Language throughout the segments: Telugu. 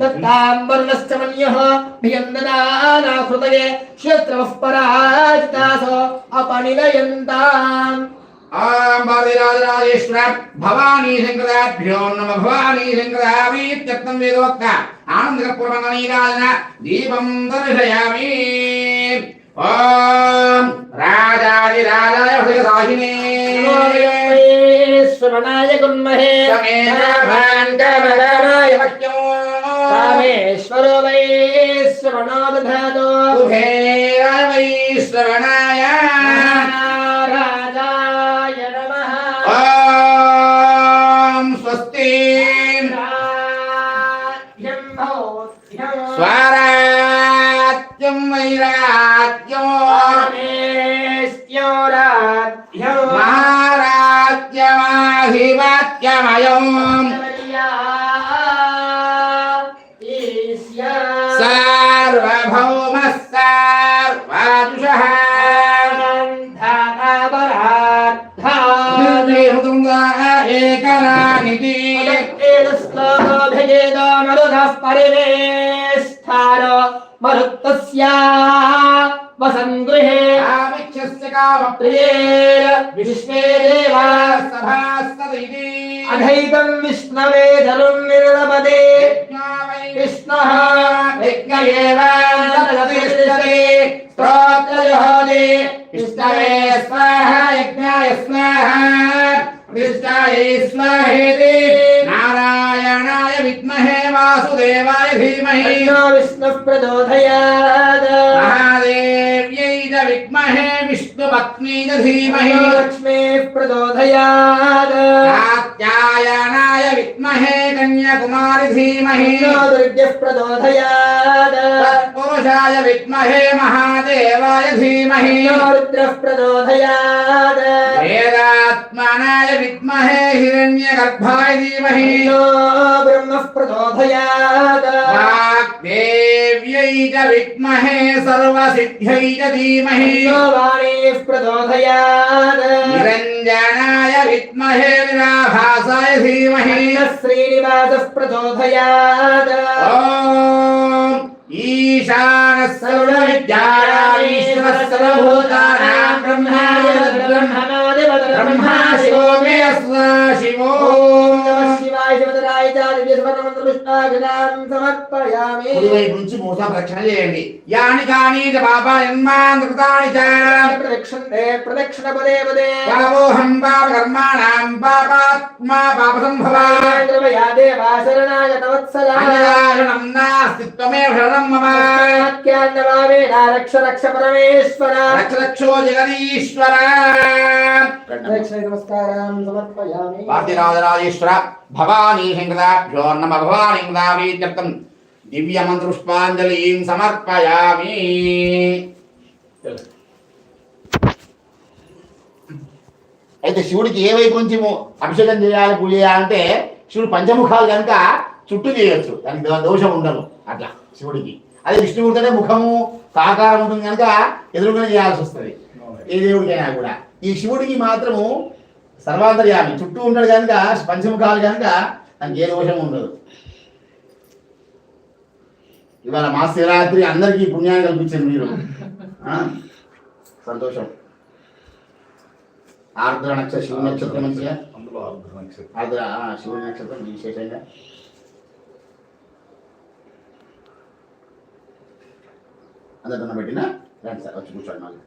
దత్తాంబరుణశ్చ మన్యః భియందనానా హృదయే క్షేత్రమః పరాజితాసో అపనిలయంతాం ఆం బాధిరాజరాజేశ్వర భవానీ శంకరాభ్యో నమ భవానీ శంకరామీత్యర్థం వేదోక్త ఆనందకర్పూర్వమణీరాజన దీపం దర్శయామి ఓం రాజాదిరాజాయ హృదయదాహినే శ్రవణాయ గున్మహే సమేతాభాన్ కమలాయ మహ్యం కామేశ్వరో వై శ్రవణో కుబేరాయ వై శ్రవణాయ वेद मरुधः परिवेष्ठार मरुक्तस्य वसङ्गृहे आमिच्छस्य कामप्रियेर विश्वे देवास्तभास्तदिति अधैतम् विष्णवे धनुम् निर्लभते। विष्णः यज्ञ एव स्तोत्रजहोदे। विष्णवे स्वाहा यज्ञाय स्वाहा। विष्णायै स्वाहेति। वासुदेवाय धीमहि तन्नो विष्णुः प्रचोदयात् महादेव्यै च विद्महे विष्णुपत्नी च धीमहि लक्ष्मी प्रदोधयाद कात्यायनाय विद्महे कन्याकुमारी धीमहि। दुर्गः प्रदोधयात्। पुरुषाय विद्महे महादेवाय धीमहि। रुद्रः प्रदोधयात्। वेदात्मनाय विद्महे हिरण्यगर्भाय धीमहि। ब्रह्मः प्रदोधयात्। वाग्देव्यै च विद्महे सर्वसिद्ध्यै च धीमहि। वाणीः प्रदोधयात्। ధీమహి తన్నో వాణీః ప్రచోదయాత్ నిరంజనాయ విద్మహే నిరాభాసాయ ధీమహి తన్నः శ్రీనివాసः ప్రచోదయాత్ ఓం ఈశాన సర్వ విద్యారామీశ్వర సమర్పయామి. కుడివైపు నుంచి మూస ప్రక్షణ చేయండి. యాని కాని చ ప్రదక్షిణే ప్రదక్షిణ పదే పదే. పాపోహం పాప కర్మాణాం పాపాత్మా పాప సంభవా. కృపయా దేవా శరణాయ తవత్సలా అన్యదారుణం నాస్తి శరణం మమ. వాక్యాన్నవావేనా రక్ష రక్ష పరమేశ్వర రక్ష రక్షో జగదీశ్వర ప్రదక్షిణ నమస్కారం సమర్పయామి పార్థిరాజరాజేశ్వర భవానీ భవానీ అయితే శివుడికి ఏ వైపు నుంచి అభిషేకం చేయాలి పూజ చేయాలంటే శివుడు పంచముఖాలు కనుక చుట్టూ చేయొచ్చు. దానికి దోషం ఉండదు. అట్లా శివుడికి. అదే విష్ణుమూర్తి అంటే ముఖము సాకారం ఉంటుంది కనుక ఎదురుగానే చేయాల్సి వస్తుంది. ఏ దేవుడికైనా కూడా. ఈ శివుడికి మాత్రము సర్వాంతర్యామి. చుట్టూ ఉంటాడు కనుక పంచముఖాలు కనుక దానికి ఏ దోషం ఉండదు. ఇవాళ మా శివరాత్రి అందరికీ పుణ్యాన్ని కల్పించారు మీరు. ఆ? సంతోషం. ఆర్ద్ర నక్షత్రం శివ నక్షత్రం మంచిగా? ఆర్ద్ర శివుడి నక్షత్రం విశేషంగా. అందరితో పెట్టినా. రండి సార్ వచ్చి కూర్చోండి మళ్ళీ.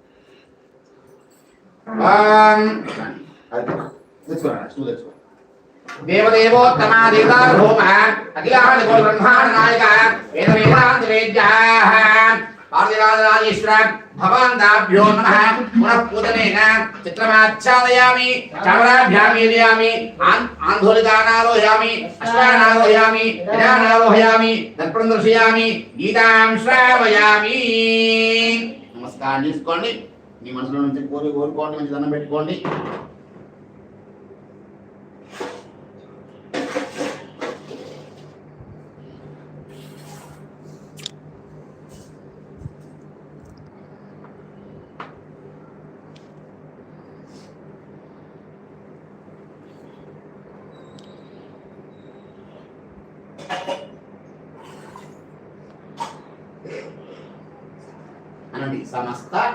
తెచ్చుకోరా తెచ్చుకో దేవదేవోత్తమా బ్రహ్మాండ నాయక వేద వేదాంత వేద్యాః పార్థిరాజరాజేశ్వర భవాంతాభ్యో నమః పునః పూజనేన చిత్రమాచ్ఛాదయామి చమరాభ్యాం వేదయామి ఆన్- ఆందోళితానారోహయామి అశ్వానారోహయామి గజానారోహయామి దర్పణం దర్శయామి గీతాం శ్రావయామి నమస్కారం తీసుకోండి. మీ మనసులో నుంచి కోరి కోరుకోండి మంచి దండం పెట్టుకోండి. samasta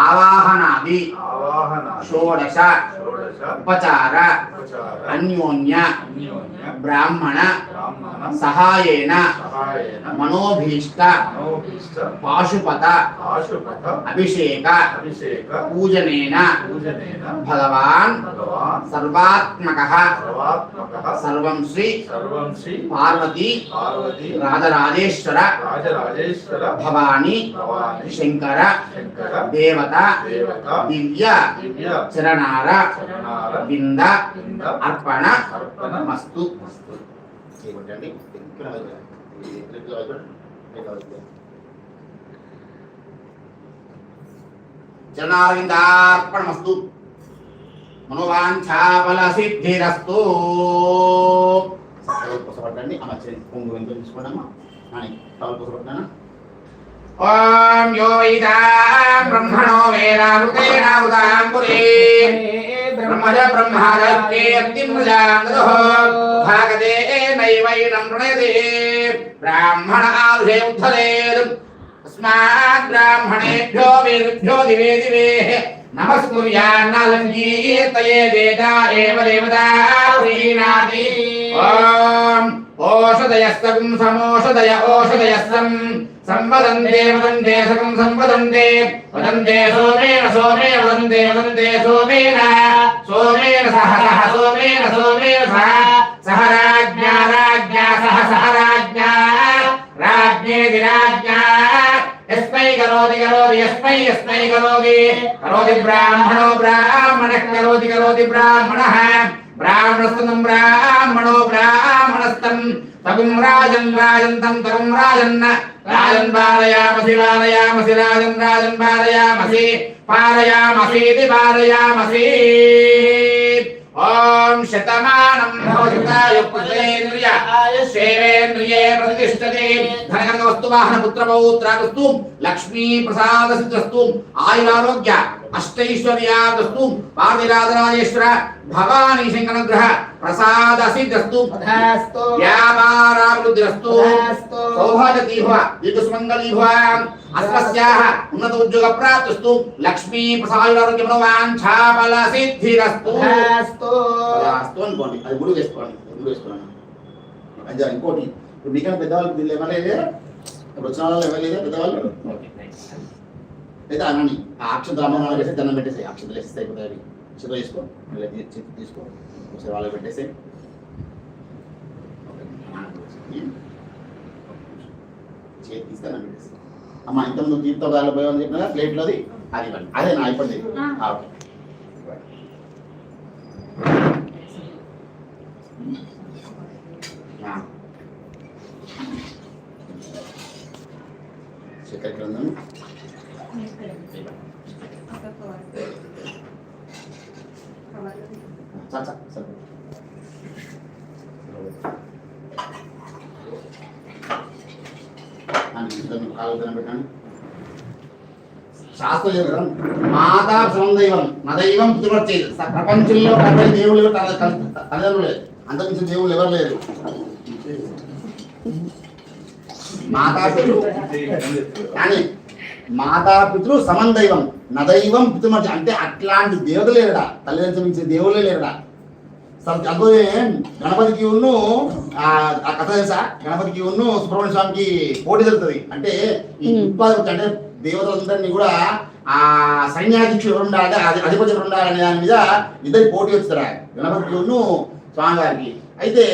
ಆವಾಹನಾದಿ ಷೋಡಶ ಉಪಚಾರ ಅನ್ಯೋನ್ಯ ಬ್ರಾಹ್ಮಣ ಸಹಾಯೇನ ಮನೋಭೀಷ್ಟ ಪಾಶುಪತ ಅಭಿಷೇಕ ಪೂಜನೇನ ಭಗವಾನ್ ಸರ್ವಾತ್ಮಕಃ ಸರ್ವಂ ಶ್ರೀ ಪಾರ್ವತಿ ರಾಜರಾಜೇಶ್ವರ ಭವಾನಿ ಶಂಕರ ದೇವ పూజనేన పూజనేన భగవాన్ భగవాన్ సర్వాత్మక సర్వాత్మక సర్వం శ్రీ సర్వం శ్రీ పార్వతి పార్వతి రాజరాజేశ్వర రాజరాజేశ్వర భవాని భవాని శంకర శంకర దేవత ॐ योयितां ब्रह्मणो वेदामृतेनावृतां पुरे ब्रह्मज ब्रह्मादत्ते अग्निमृजाङ्गदः भागदे नैवैनं प्रणयते। ब्राह्मण आरुषे उत्थलेत् अस्मात् ब्राह्मणेभ्यो वेदभ्यो दिवे दिवे। नमस्कुर्यान्नलङ्गीर्तये वेदा एव देवदारुहीनाति ॐ ओषधयस्तम् समोषधय ओषधयस्तम् టవల్ పొసపట్టానా సంవదంతే వదంతే సకం సంవదంతే. వదంతే సోమేన సోమే వదంతే వదంతే సోమేన. సోమేన సహ సహ సోమేన సోమేన సహ. సహ రాజ్ఞా రాజ్ఞా సహ సహ రాజ్ఞా. రాజ్ఞేది రాజ్ఞా యస్మై కరోతి కరోతి యస్మై యస్మై కరోతి. కరోతి బ్రాహ్మణో బ్రాహ్మణః కరోతి కరోతి బ్రాహ్మణः. బ్రాహ్మణస్తం బ్రాహ్మణో బ్రాహ్మణస్తం తగుం రాజన్ రాజన్ రాజంతం తగుం రాజన్న రాజన్ పారయామసి పారయామసి రాజన్ రాజన్ పారయామసి పారయామసీతి పారయామసి. ఓం శతమానం భవశతాయ పుత్రేంద్రియ ఆయుషేంద్రియే ప్రతిష్టతే. ధనకనక వస్తు వాహన పుత్ర పౌత్రాగస్తు లక్ష్మీ ప్రసాద సిద్ధస్తు. ఆయురారోగ్య అష్టైశ్వర్యాగస్తు పార్వతీరాజరాజేశ్వర భవానీ శంకరగ్రహ ప్రసాద సిద్ధస్తు తథాస్తు వ్యాపారాభివృద్ధిరస్తు తథాస్తు సౌభాగ్యతి భవ దీర్ఘసుమంగళీ భవ అస్మస్యాః ఉన్నత ఉద్యోగ ప్రాప్తిస్తు లక్ష్మీ ప్రసాదారోగ్య మనోవాంఛాబల సిద్ధిరస్తు తథాస్తు అస్తు అనుకోండి అది గుడి వేసుకోండి గుడి వేసుకోండి అదే ఇంకోటి ఇప్పుడు మీకన్నా పెద్దవాళ్ళు వీళ్ళు ఎవరైతే ఇప్పుడు వచ్చిన వాళ్ళు ఎవరైతే పెద్దవాళ్ళు అయితే అనండి ఆ అక్షంతలు అమ్మ వాళ్ళకి వేసి దండం పెట్టేసి అక్షంతలు వేస్తే అయిపోతాయి అవి. చేతిలో తీసుకో మళ్ళీ తీసుకో. ఒకసారి వాళ్ళకి పెట్టేసి చేతి తీస్తే దండం పెట్టేసి అమ్మ ఇంతకుముందు తీర్థ పోయామని చెప్పిన ప్లేట్లోది? అది ఇవ్వండి. అదే నా అయిపోయింది ఓకే. చాలు, చాలు, చాలు. మాతా సౌందైవం నా దైవం పుత్రుడు ప్రపంచంలో కనబడి దేవుళ్ళు ఎవరు తన- తన- అంతకుమించిన దేవుళ్ళు ఎవరు లేరు మాతా పితృ కానీ మాతా పితృ సమందైవం నదైవం పితృమర్చి. అంటే అట్లాంటి దేవత లేరుడా తల్లిదండ్రులు మించిన దేవుళ్ళే లేరుడా సమ్- అదే గణపతికి ఉన్ను ఆ కథ తెలుసా? గణపతికి ఉన్ను సుబ్రహ్మణ్య స్వామికి పోటీ జరుగుతుంది. అంటే ఈ ఉత్పాదక అంటే దేవతలందరినీ కూడా ఆ సైన్యాధ్యక్షుడు ఎవరు ఉండాలి అధిపతి ఎవరు ఉండాలి అనే దాని మీద ఇద్దరికి పోటీ వస్తారా గణపతికి ఉన్ను స్వామివారికి. అయితే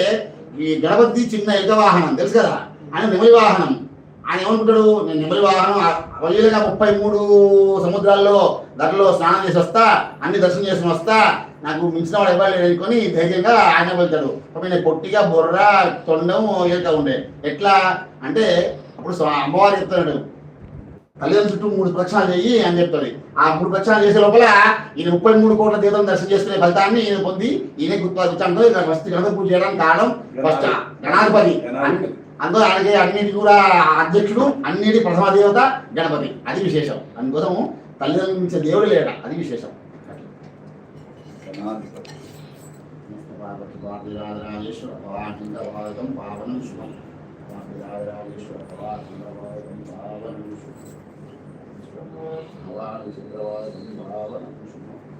ఈ గణపతి చిన్న యుగ వాహనం తెలుసు కదా? ఆయన నెమలి వాహనం. ఆయన ఏమనుకుంటాడు? నేను నెమలి వాహనం వల్లిగా ముప్పై మూడు సముద్రాల్లో ధరలో స్నానం చేసి వస్తా అన్ని దర్శనం చేసుకుని వస్తా నాకు మించిన వాడు ఎవరు అనుకొని ధైర్యంగా ఆయన వెళ్తాడు. అప్పుడు నేను పొట్టిగా బొర్ర తొండం ఏక ఉండే. ఎట్లా? అంటే అప్పుడు అమ్మవారు చెప్తున్నాడు తల్లిదండ్రుల చుట్టూ మూడు ప్రక్షాళన చెయ్యి అని చెప్తుంది. ఆ మూడు ప్రక్షాళన చేసే లోపల ఈయన ముప్పై మూడు కోట్ల దేవతలను దర్శనం చేసుకునే ఫలితాన్ని ఈయన పొంది ఈయన గుర్తు ఇక్కడ ఫస్ట్ గణపతి పూజ చేయడానికి కారణం ఫస్ట్ గణాధిపతి. అందులో ఆయనకి అన్నిటి కూడా అధ్యక్షుడు అన్నిటి ప్రథమ దేవత గణపతి. అది విశేషం. అందుకోసం తల్లిదండ్రుల నుంచి దేవుడు లేట అది విశేషం. పవాకిందవాదం పావనం శుభం Thank you.